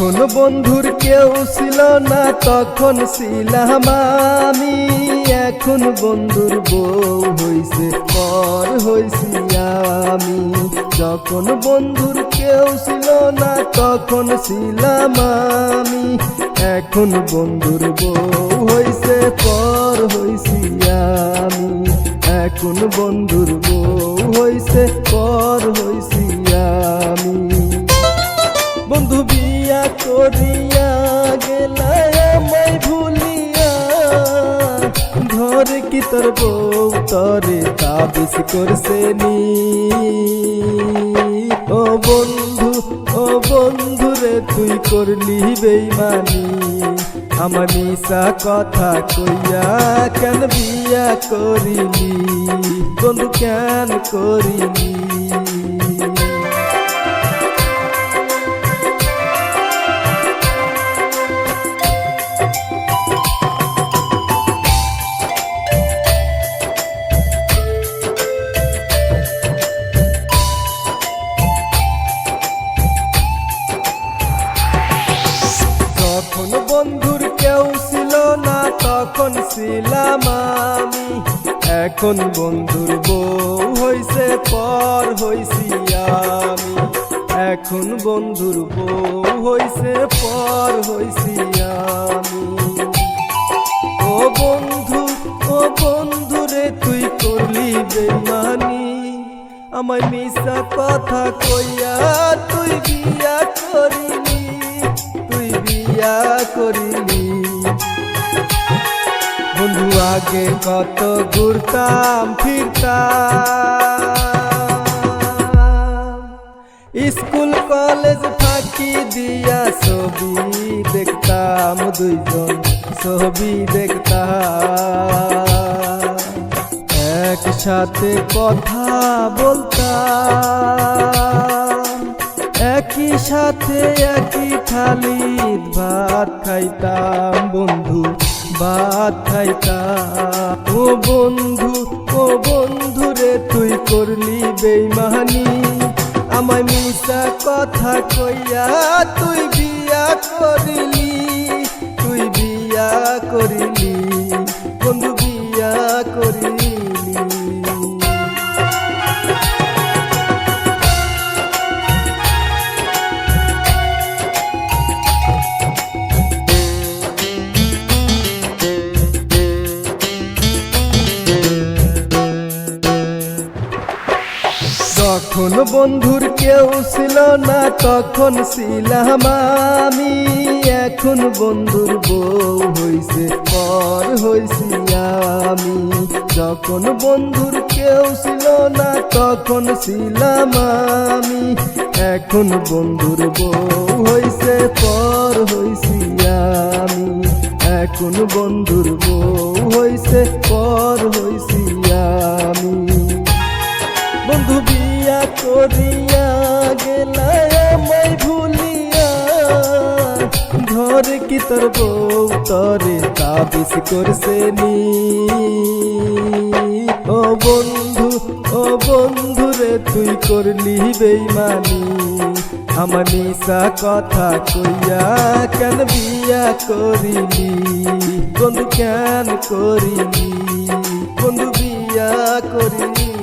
যখন বন্ধুর কেউ ছিল না, তখন ছিলাম আমি। এখন বন্ধুর বউ হইছে, পর হইছি আমি। যখন বন্ধুর কেউ ছিল না, তখন ছিলাম আমি। এখন বন্ধুর বউ হইছে, পর হইছি আমি। এখন বন্ধুর বউ হইছে, পর হইছি আমি। করিয়া গেলা আমায় ভুলিয়া। ঘরে কি তোর বউ? তরে তাবিস করছে নি। ও বন্ধু ও বন্ধু রে, তুই করলি বেইমানি। আমার নিশা কথা কইয়া কেন বিয়া করিলি? বন্ধু, কেন করিলি? তখন ছিলাম আমি। এখন বন্ধুর বউ হইছে, পর হইছি আমি। এখন বন্ধুর বউ হইছে, পর হইছি আমি। ও বন্ধু ও বন্ধু রে, তুই করলি বেমানি আমায় মিশা কথা কইয়া তুই আগে কত ঘুরতাম, ফিরতাম। স্কুল, কলেজ ফাঁকি দিয়া ছবি দেখতাম দুইজন, ছবি দেখতাম। একসাথে কথা বলতাম। একই সাথে একই থালিত ভাত খাইতাম, বন্ধু। ভাত খাইতা ও বন্ধু ও বন্ধু রে, তুই করলি বেইমানি। আমায় মিশা কথা কইয়া তুই বিয়া যখন বন্ধুর কেউ ছিল না, তখন ছিলাম আমি। এখন বন্ধুর বউ হইছে, পর হইছি আমি। যখন বন্ধুর কেউ ছিল না, তখন ছিলাম আমি। এখন বন্ধুর বউ হইছে, পর হইছি আমি। এখন বন্ধুর বউ হইছে, পর হইছি আমি। বিয়া করিয়া গেলা আমায় ভুলিয়া। ঘরে কি তোর বউ তরে তাবিস করছে নি? ও বন্ধু ও বন্ধু রে, তুই করলি বেইমানি। আমার নিশা কথা কইয়া কেন বিয়া করিলি? বন্ধু কেন করিলি? বন্ধু বিয়া করিলি?